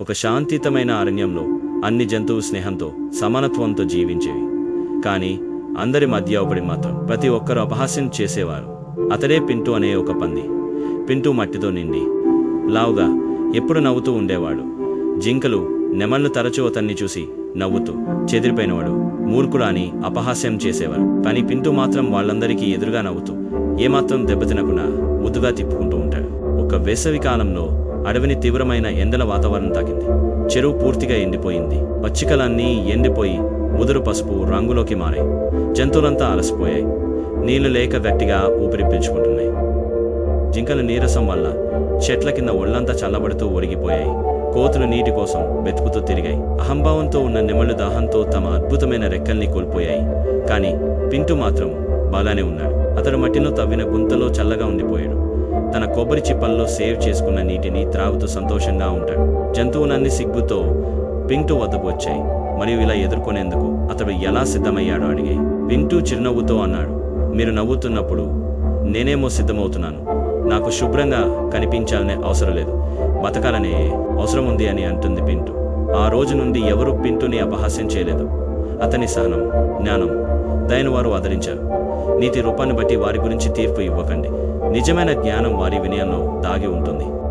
ఒక శాంతియుతమైన అరణ్యంలో అన్ని జంతువు స్నేహంతో సమానత్వంతో జీవించేవి. కానీ అందరి మధ్య ఒకటి మాత్రం ప్రతి ఒక్కరు అపహాస్యం చేసేవారు. అతడే పింటూ అనే ఒక పంది. పింటూ మట్టితో నిండి లావుగా ఎప్పుడు నవ్వుతూ ఉండేవాడు. జింకలు నెమళ్ళు తరచూ అతన్ని చూసి నవ్వుతూ చెదిరిపోయినవాడు మూర్ఖుడు అని అపహాస్యం చేసేవారు. కానీ పింటూ మాత్రం వాళ్ళందరికీ ఎదురుగా నవ్వుతూ ఏమాత్రం దెబ్బతినకుండా ముద్దుగా తిప్పుకుంటూ ఉంటాడు. ఒక వేసవి కాలంలో అడవిని తీవ్రమైన ఎండల వాతావరణం తాకింది. చెరువు పూర్తిగా ఎండిపోయింది. పచ్చికలన్నీ ఎండిపోయి ముదురు పసుపు రంగులోకి మారాయి. జంతువులంతా అలసిపోయాయి. నీళ్ళు లేక గట్టిగా ఊపిరి పీల్చుకుంటున్నాయి. జింకల నీరసం వల్ల చెట్ల కింద ఒళ్ళంతా చల్లబడుతూ ఒరిగిపోయాయి. కోతులు నీటి కోసం వెతుకుతూ తిరిగాయి. అహంభావంతో ఉన్న నెమళ్ళు దాహంతో తమ అద్భుతమైన రెక్కల్ని కోల్పోయాయి. కానీ పింటూ మాత్రం బాగానే ఉన్నాడు. అతడు మట్టిలో తవ్విన గుంతలో చల్లగా ఉండిపోయాడు. తన కొబ్బరి చిప్పల్లో సేవ్ చేసుకున్న నీటిని త్రాగుతూ సంతోషంగా ఉంటాడు. జంతువులన్నీ సిగ్గుతో పింటూ వద్దకు వచ్చాయి. మరియు ఇలా ఎదుర్కొనేందుకు అతడు ఎలా సిద్ధమయ్యాడో అడిగాయి. పింటూ చిరునవ్వుతో అన్నాడు మీరు నవ్వుతున్నప్పుడు నేనేమో సిద్ధమవుతున్నాను. నాకు శుభ్రంగా కనిపించాలనే అవసరం లేదు. బతకాలనే అవసరం ఉంది అని అంటుంది పింటూ. ఆ రోజు నుండి ఎవరూ పింటూని అపహాస్యం చేయలేదు. అతని సహనం జ్ఞానం దయను వారు ఆదరించారు. నీతి రూపాన్ని బట్టి వారి గురించి తీర్పు ఇవ్వకండి. నిజమైన జ్ఞానం వారి వినయంలో దాగి ఉంటుంది.